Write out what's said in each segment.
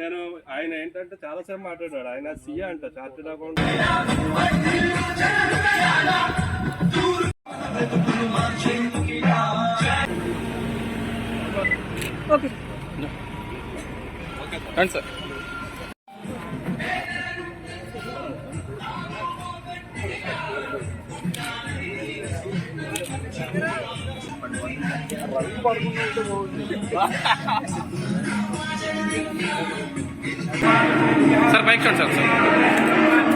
నేను ఆయన ఏంటంటే చాలా సేపు మాట్లాడాడు. ఆయన సీఏ అంట chartered account okay. Sir. Sir bike చూడండి సార్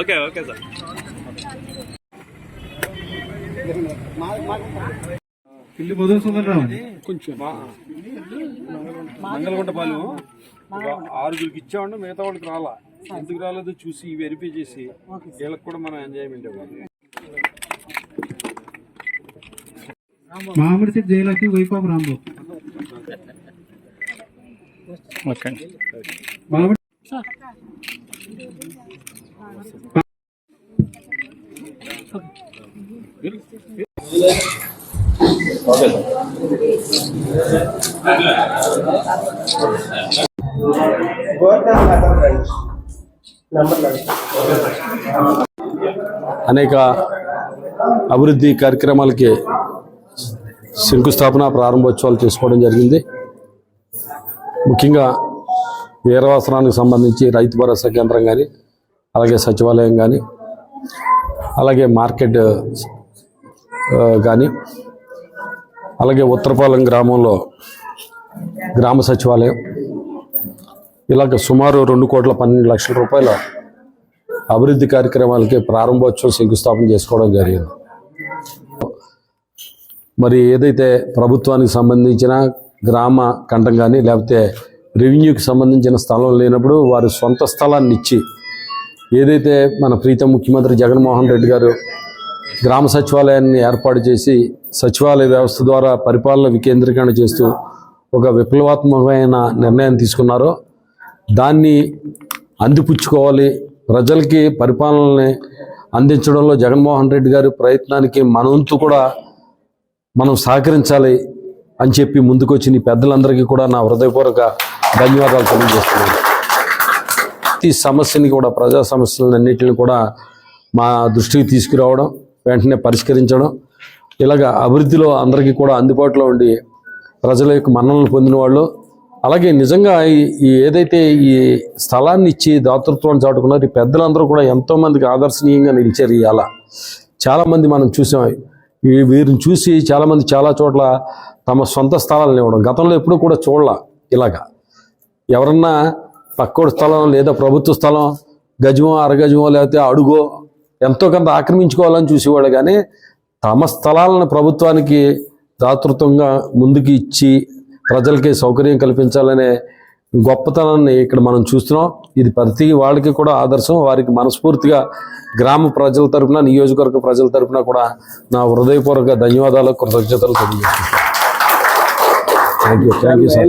ఓకే ఓకే సార్. పిల్లి మధుసూదనరావు మంగళగుంట పాలెం. ఒక ఆరుగురికి ఇచ్చామంటే మిగతా వాళ్ళకి రాలా. ఎందుకు రాలేదో? చూసి వెరిఫై చేసి వీళ్ళకి కూడా మనం ఎంజాయ్మెంట్ ఇవ్వాలి. మామిడి చెట్టు జయలక్ష్మి వైపాపు రాంబాబు. మామిడి అనేక అభివృద్ధి కార్యక్రమాలకి శంకుస్థాపన ప్రారంభోత్సవాలు చేసుకోవడం జరిగింది. ముఖ్యంగా వీరవాసనానికి సంబంధించి రైతు భరోసా కేంద్రం కానీ అలాగే సచివాలయం కానీ అలాగే మార్కెట్ కానీ అలాగే ఉత్తరపాలెం గ్రామంలో గ్రామ సచివాలయం ఇలాగ సుమారు రెండు కోట్ల పన్నెండు లక్షల రూపాయల అభివృద్ధి కార్యక్రమాలకి ప్రారంభోత్సవం శంకుస్థాపన చేసుకోవడం జరిగింది. మరి ఏదైతే ప్రభుత్వానికి సంబంధించిన గ్రామ కంఠం కానీ లేకపోతే రెవెన్యూకి సంబంధించిన స్థలం లేనప్పుడు వారి సొంత స్థలాన్ని ఇచ్చి ఏదైతే మన ప్రీతం ముఖ్యమంత్రి జగన్మోహన్ రెడ్డి గారు గ్రామ సచివాలయాన్ని ఏర్పాటు చేసి సచివాలయ వ్యవస్థ ద్వారా పరిపాలన వికేంద్రీకరణ చేస్తూ ఒక విప్లవాత్మకమైన నిర్ణయం తీసుకున్నారో దాన్ని అందిపుచ్చుకోవాలి. ప్రజలకి పరిపాలనని అందించడంలో జగన్మోహన్ రెడ్డి గారి ప్రయత్నానికి మనంతు కూడా మనం సహకరించాలి అని చెప్పి ముందుకొచ్చిన నీ పెద్దలందరికీ కూడా నా హృదయపూర్వక ధన్యవాదాలు తెలియజేస్తున్నాను. ప్రతి సమస్యని కూడా ప్రజా సమస్యలన్నింటిని కూడా మా దృష్టికి తీసుకురావడం వెంటనే పరిష్కరించడం ఇలాగ అభివృద్ధిలో అందరికీ కూడా అందుబాటులో ఉండి ప్రజల యొక్క మన్ననలు పొందిన వాళ్ళు అలాగే నిజంగా ఈ- ఏదైతే ఈ స్థలాన్ని ఇచ్చి దాతృత్వాన్ని చాటుకున్నారు ఈ పెద్దలందరూ కూడా ఎంతోమందికి ఆదర్శనీయంగా నిలిచారు ఇవాళ. చాలామంది మనం చూసాం వీరిని చూసి చాలామంది చాలా చోట్ల తమ సొంత స్థలాలను ఇవ్వడం. గతంలో ఎప్పుడూ కూడా చూడాల ఇలాగా. ఎవరన్నా పక్కోడి స్థలం లేదా ప్రభుత్వ స్థలం గజమో అరగజమో లేకపోతే అడుగో ఎంతో కొంత ఆక్రమించుకోవాలని చూసేవాడు కానీ తమ స్థలాలను ప్రభుత్వానికి దాతృత్వంగా ముందుకు ఇచ్చి ప్రజలకి సౌకర్యం కల్పించాలనే గొప్పతనాన్ని ఇక్కడ మనం చూస్తున్నాం. ఇది ప్రతి వాళ్ళకి కూడా ఆదర్శం. వారికి మనస్ఫూర్తిగా గ్రామ ప్రజల తరపున నియోజకవర్గ ప్రజల తరపున కూడా నా హృదయపూర్వక ధన్యవాదాలు కృతజ్ఞతలు తెలియజేస్తున్నాను. Thank you thank you sir